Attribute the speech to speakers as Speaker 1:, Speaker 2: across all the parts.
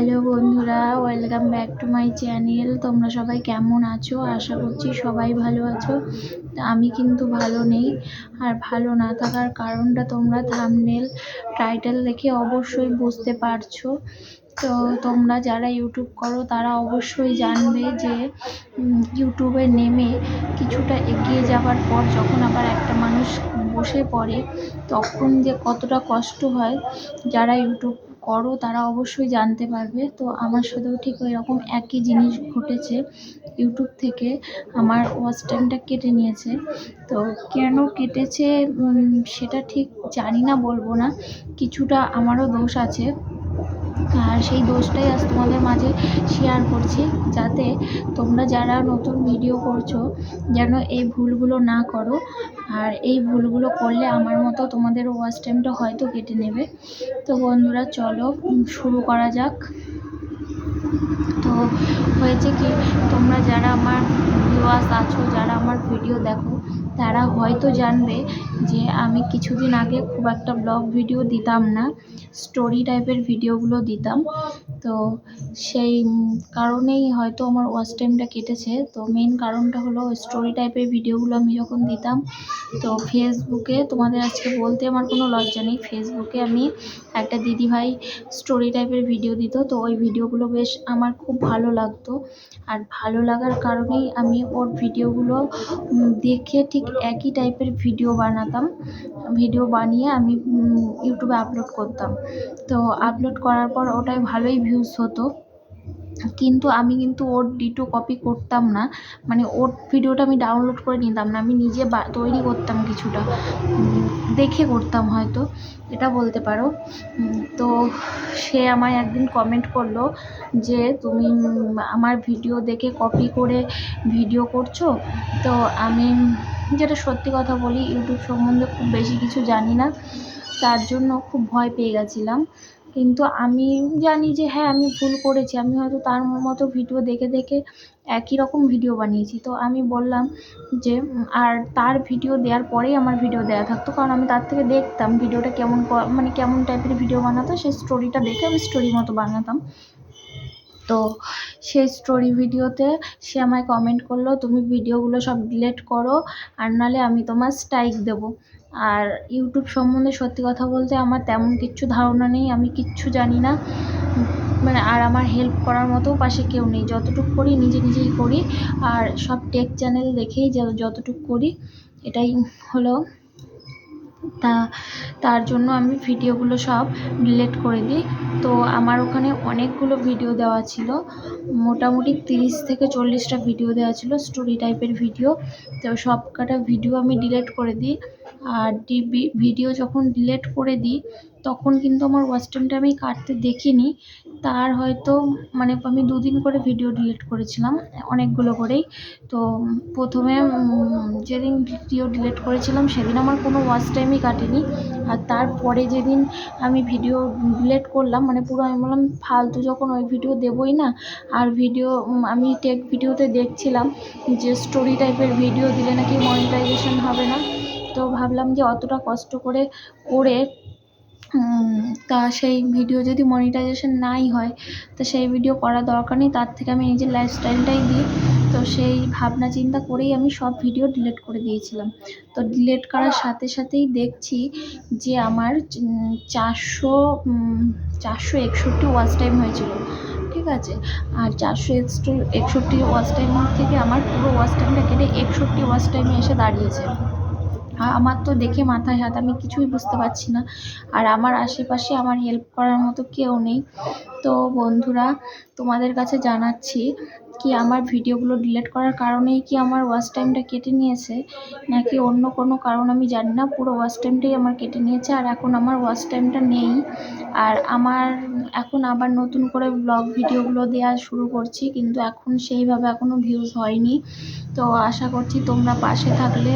Speaker 1: Hello বন্ধুরা, welcome back to my channel. তোমরা সবাই কেমন আছো? আশা করছি সবাই ভালো আছো। আমি কিন্তু ভালো নেই আর ভালো না থাকার কারণটা তোমরা থামনেল টাইটেল দেখে অবশ্যই বুঝতে পারছ। তো তোমরা যারা ইউটিউব করো, তারা অবশ্যই জানবে যে ইউটিউবে নেমে কিছুটা এগিয়ে যাওয়ার পর যখন আবার একটা মানুষ বসে পড়ে, তখন যে কতটা কষ্ট হয়। যারা ইউটিউব করো, তারা অবশ্যই জানতে পারবে। তো আমার সাথেও ঠিক ওই রকম একই জিনিস ঘটেছে ইউটিউব থেকে। আমার ওয়াচ কেটে নিয়েছে। তো কেন কেটেছে? সেটা ঠিক জানি না, বলব না। কিছুটা আমারও দোষ আছে। আর সেই দোষটাই আজ তোমাদের মাঝে শেয়ার করছি, যাতে তোমরা যারা নতুন ভিডিও করছ যেন এই ভুলগুলো না করো। আর এই ভুলগুলো করলে আমার মতো তোমাদের ওয়াচ টাইমটা হয়তো কেটে নেবে। তো বন্ধুরা, চলো শুরু করা যাক। তো হয়েছে কি, তোমরা যারা আমার ভিউয়ার্স আছো, যারা আমার ভিডিও দেখো তারা হয়তো জানবে যে আমি কিছুদিন আগে খুব একটা ব্লগ ভিডিও দিতাম না স্টোরি টাইপের ভিডিওগুলো দিতাম। তো সেই কারণেই হয়তো আমার ওয়াচ টাইমটা কেটেছে। তো মেন কারণটা হলো স্টোরি টাইপের ভিডিওগুলো আমি যখন দিতাম, তো ফেসবুকে তোমাদের আজকে বলতে আমার কোনো লজ্জা নেই। ফেসবুকে আমি একটা দিদিভাই স্টোরি টাইপের ভিডিও দিত, তো ওই ভিডিওগুলো বেশ আমার খুব ভালো লাগতো। আর ভালো লাগার কারণেই আমি ওর ভিডিওগুলো দেখে ঠিক একই টাইপের ভিডিও বানাতাম। ভিডিও বানিয়ে আমি ইউটিউবে আপলোড করতাম। তো আপলোড করার পর ওটাই ভালোই ভিউজ হতো। কিন্তু আমি কিন্তু ওর ডিটো কপি করতাম না। মানে ওর ভিডিওটা আমি ডাউনলোড করে নিতাম না। আমি নিজে তৈরি করতাম কিছুটা। দেখে করতাম হয়তো, এটা বলতে পারো। তো সে আমায় একদিন কমেন্ট করল যে, তুমি আমার ভিডিও দেখে কপি করে ভিডিও করছ? তো আমি যেটা সত্যি কথা বলি ইউটিউব সম্বন্ধে খুব বেশি কিছু জানি না। তার জন্য খুব ভয় পেয়ে গেছিলাম। কিন্তু আমি জানি যে হ্যাঁ আমি ভুল করেছি। আমি হয়তো তার মতো ভিডিও দেখে দেখে একই রকম ভিডিও বানিয়েছি। তো আমি বললাম যে আর তার ভিডিও দেওয়ার পরেই আমার ভিডিও দেওয়া থাকতো। কারণ আমি তার থেকে দেখতাম ভিডিওটা কেমন মানে কেমন টাইপের ভিডিও বানাতো। সেই স্টোরিটা দেখে আমি স্টোরি মতো বানাতাম। তো সেই স্টোরি ভিডিওতে সে আমায় কমেন্ট করল, তুমি ভিডিওগুলো সব ডিলেট করো, আর নাহলে আমি তোমার স্ট্রাইক দেবো। আর ইউটিউব সম্বন্ধে সত্যি কথা বলতে আমার তেমন কিচ্ছু ধারণা নেই, আমি কিচ্ছু জানি না। মানে আর আমার হেল্প করার মতো পাশে কেউ নেই, যতটুকু করি নিজে নিজেই করি। আর সব টেক চ্যানেল দেখেই যতটুকু করি, এটাই হলো। তা, তার জন্য আমি ভিডিওগুলো সব ডিলিট করে দিই। তো আমার ওখানে অনেকগুলো ভিডিও দেওয়া ছিল। মোটামুটি তিরিশ থেকে চল্লিশটা ভিডিও দেওয়া ছিল স্টোরি টাইপের ভিডিও তো সব কটা ভিডিও আমি ডিলিট করে দিই। আর ডিবি ভিডিও যখন ডিলেট করে দিই, তখন কিন্তু আমার ওয়াচ টাইমটা আমি কাটতে দেখিনি। তার হয়তো মানে আমি দুদিন করে ভিডিও ডিলিট করেছিলাম, অনেকগুলো করেই। তো প্রথমে যেদিন ভিডিও ডিলিট করেছিলাম, সেদিন আমার কোনো ওয়াচ টাইমই কাটেনি। আর তারপরে যেদিন আমি ভিডিও ডিলিট করলাম মানে পুরো আমি বললাম, ফালতু যখন ওই ভিডিও দেবই না, আর ভিডিও আমি টেক ভিডিওতে দেখছিলাম যে স্টোরি টাইপের ভিডিও দিলে নাকি মনিটাইজেশন হবে না। তো ভাবলাম যে অতটা কষ্ট করে করে তা সেই ভিডিও যদি মনিটাইজেশন নাই হয়, তো সেই ভিডিও করা দরকার নেই। তার থেকে আমি নিজের লাইফস্টাইলটাই দিই। তো সেই ভাবনা চিন্তা করেই আমি সব ভিডিও ডিলিট করে দিয়েছিলাম। তো ডিলিট করার সাথে সাথেই দেখছি যে আমার চারশো চারশো একষট্টি ওয়াচ টাইম হয়েছিল। ঠিক আছে? আর চারশো একষট্টি ওয়াচ টাইম থেকে আমার পুরো ওয়াচ টাইমটা কেটে একষট্টি ওয়াচ টাইমে এসে দাঁড়িয়েছে। আমার তো দেখে মাথায় হাত, আমি কিছুই বুঝতে পারছি না। আর আমার আশেপাশে আমার হেল্প করার মতো কেউ নেই। তো বন্ধুরা, তোমাদের কাছে জানাচ্ছি কি আমার ভিডিওগুলো ডিলিট করার কারণেই কি আমার ওয়াচ টাইমটা কেটে নিয়েছে, নাকি অন্য কোনো কারণ আমি জানি না, পুরো ওয়াচ টাইমটাই আমার কেটে নিয়েছে, আর এখন আমার ওয়াচ টাইমটা নেই। আর আমার, এখন আবার নতুন করে ব্লগ ভিডিওগুলো দেওয়া শুরু করছি, কিন্তু এখন সেইভাবে এখনও ভিউজ হয়নি। তো আশা করছি তোমরা পাশে থাকলে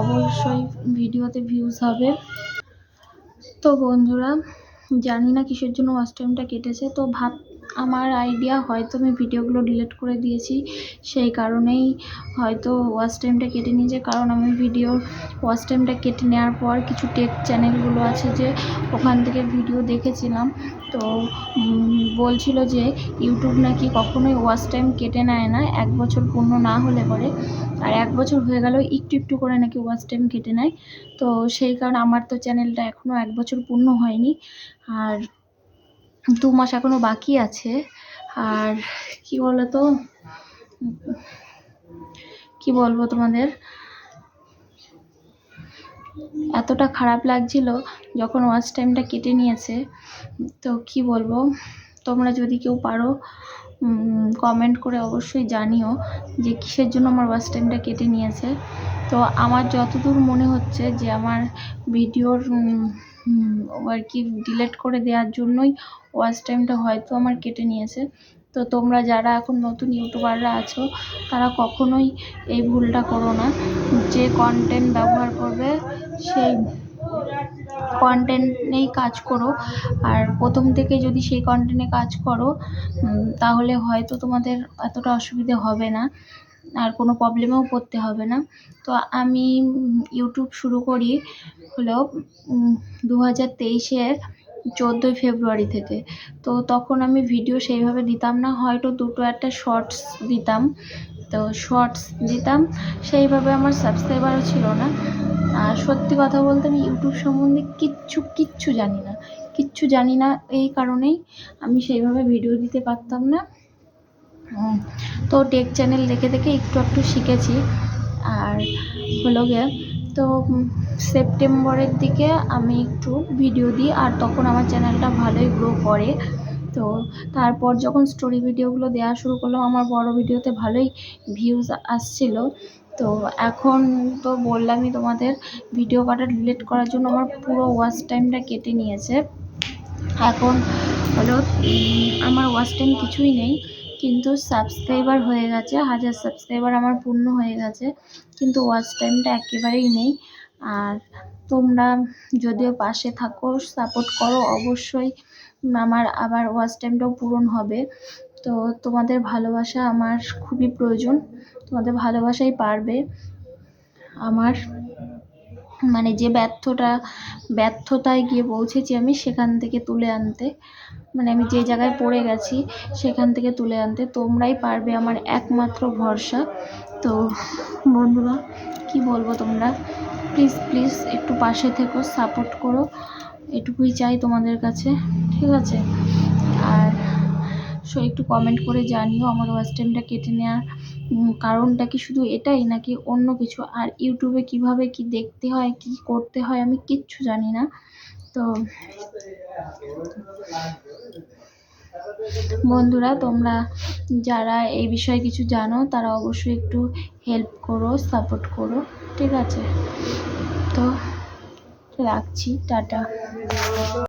Speaker 1: অবশ্যই ভিডিওতে ভিউজ হবে। তো বন্ধুরা, জানি না কিসের জন্য ওয়াচ টাইমটা কেটেছে, তো ভাব আমার আইডিয়া হয়তো আমি ভিডিওগুলো ডিলিট করে দিয়েছি। সেই কারণেই হয়তো ওয়াচ টাইমটা কেটে নিয়েছে। কারণ আমি ভিডিওর ওয়াচ টাইমটা কেটে নেওয়ার পর কিছু টেক চ্যানেলগুলো আছে যে ওখান থেকে ভিডিও দেখেছিলাম। তো বলছিল যে ইউটিউব নাকি কখনোই ওয়াচ টাইম কেটে নেয় না, এক বছর পূর্ণ না হলে পরে। আর এক বছর হয়ে গেলেও একটু একটু করে নাকি ওয়াচ টাইম কেটে নেয়। তো সেই কারণে আমার তো চ্যানেলটা এখনও এক বছর পূর্ণ হয়নি। আর দু মাস এখনও বাকি আছে। আর কি বলো তো কি বলব তোমাদের? এতটা খারাপ লাগছিল যখন ওয়াচ টাইমটা কেটে নিয়েছে। তো কি বলব? তোমরা যদি কেউ পারো কমেন্ট করে অবশ্যই জানিও যে কিসের জন্য আমার ওয়াচ টাইমটা কেটে নিয়েছে। তো আমার যতদূর মনে হচ্ছে যে আমার ভিডিওর আর কি ডিলিট করে দেওয়ার জন্যই ওয়াচ টাইমটা হয়তো আমার কেটে নিয়েছে। তো তোমরা যারা এখন নতুন ইউটিউবাররা আছো, তারা কখনোই এই ভুলটা করো না। যে কন্টেন্ট ব্যবহার করবে, সেই কন্টেন্ট কন্টেন্টেই কাজ করো। আর প্রথম থেকে যদি সেই কন্টেন্টে কাজ করো তাহলে হয়তো তোমাদের এতটা অসুবিধে হবে না। আর কোনো প্রবলেমেও পড়তে হবে না। তো আমি ইউটিউব শুরু করি হলো দু হাজার তেইশের চোদ্দোই ফেব্রুয়ারি থেকে। তো তখন আমি ভিডিও সেইভাবে দিতাম না, হয়তো দুটো একটা শর্টস দিতাম। তো শর্টস দিতাম, সেইভাবে আমার সাবস্ক্রাইবারও ছিল না। আর সত্যি কথা বলতে আমি ইউটিউব সম্বন্ধে কিচ্ছু কিচ্ছু জানি না। কিচ্ছু জানি না এই কারণেই আমি সেইভাবে ভিডিও দিতে পারতাম না। তো টেক চ্যানেল দেখে দেখে একটু একটু শিখেছি। আর হলো গিয়ে, তো সেপ্টেম্বরের দিকে আমি একটু ভিডিও দিই, আর তখন আমার চ্যানেলটা ভালোই গ্রো করে। তো তারপর যখন স্টোরি ভিডিওগুলো দেওয়া শুরু করলাম আমার বড় ভিডিওতে ভালোই ভিউজ আসছিল। তো এখন তো বললামই তোমাদের ভিডিও কাটা ডিলিট করার জন্য আমার পুরো ওয়াচ টাইমটা কেটে নিয়েছে। এখন হলো আমার ওয়াচ টাইম কিছুই নেই। কিন্তু সাবস্ক্রাইবার হয়ে গেছে, হাজার সাবস্ক্রাইবার আমার পূর্ণ হয়ে গেছে, কিন্তু ওয়াচ টাইমটা একেবারেই নেই। আর তোমরা যদিও পাশে থাকো সাপোর্ট করো, অবশ্যই আমার আবার ওয়াচ টাইমটাও পূরণ হবে। তো তোমাদের ভালোবাসা আমার খুবই প্রয়োজন, তোমাদের ভালোবাসাই পারবে আমার। মানে যে ব্যর্থটা, ব্যর্থতায় গিয়ে পৌঁছেছি আমি সেখান থেকে তুলে আনতে। মানে আমি যে জায়গায় পড়ে গেছি সেখান থেকে তুলে আনতে। তোমরাই পারবে আমার একমাত্র ভরসা। তো বন্ধুরা, কি বলব তোমরা? প্লিজ প্লিজ একটু পাশে থেকো সাপোর্ট করো। এটুকুই চাই তোমাদের কাছে, ঠিক আছে? আর সো একটু কমেন্ট করে জানিও আমার ওয়াচ টাইমটা কেটে নেওয়ার কারণটা কি শুধু এটাই নাকি অন্য কিছু? আর ইউটিউবে কীভাবে কি দেখতে হয়, কি করতে হয় আমি কিচ্ছু জানি না। তো বন্ধুরা, তোমরা যারা এই বিষয়ে কিছু জানো, তারা অবশ্যই একটু হেল্প করো সাপোর্ট করো, ঠিক আছে? তো রাখছি, টাটা।